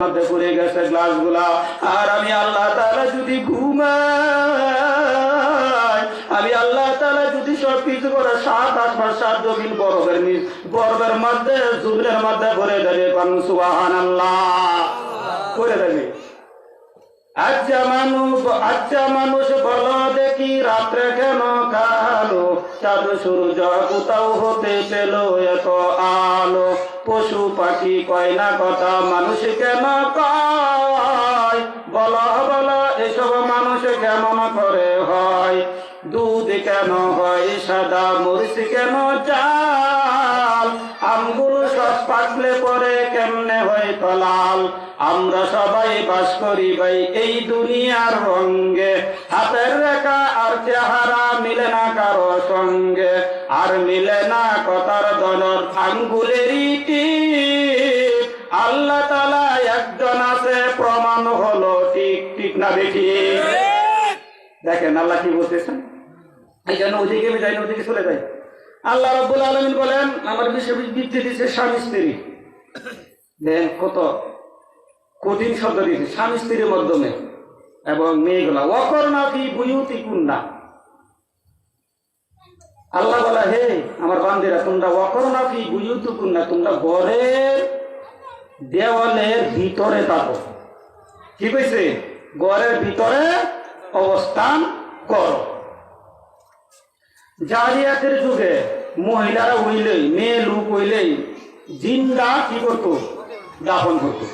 মধ্যে পড়ে গেছে আর আমি আল্লাহ তাআলা যদি আমি আল্লাহ তাআলা যদি সব কিছু করে সাত আসমান সাত জমিন বরফের নিচ বরফের মধ্যে জুবলের মধ্যে ভরে দেবে কারণ সুবাহান আল্লাহ করে দেবে। আচ্ছা মানুষ আচ্ছা মানুষ বলো দেখি রাত্রে কেন কালো চাঁদ সূর্য কোথাও হতে পেল এত আলো। পশু পাখি কয় না কথা, মানুষ কেন কয়? বলো বলো, এসব মানুষ কেমন করে হয়? দুধ কেন হয় সাদা, মরিচ কেন চাল আমগুলো সব পাকলে পরে কেমনে হয় কলাল? আমরা সবাই বাস করি ভাই এই দুনিয়ার রঙ্গে হাতের আর চেহারা মিলে না কারও সঙ্গে, আর মিলে না কথার দলর আঙ্গুলেরই টিপ। আল্লাহ তালা একজন আছে, প্রমাণ হলো ঠিক ঠিক না বেঠি দেখেন আল্লাহ কি বলতেছেন? এই জন্য ওদিকে আমি যাই না ওদিকে চলে যাই। আল্লাহ রব্বুল আলমিন বলেন, আমার বিশ্ব বৃদ্ধি দিচ্ছে স্বামী স্ত্রী। দেন কত কঠিন শব্দ দিয়েছে, স্বামী স্ত্রীর মাধ্যমে। এবং মেয়েগুলা অকর্ণা ফি বুয়ুতি কুন্না আল্লাহ বলা, হে আমার বান্দিরা, তোমরা অকর্ণা ফি বুয়ুতি কুন্না তোমরা ঘরের দেওয়ালের ভিতরে থাকো। কি কইছে? ঘরের ভিতরে অবস্থান করো। জারিয়াতের যুগে মহিলারা হইলেই, মেয়ে লোক হইলেই জিন্দা কি করতো? দাফন করতো।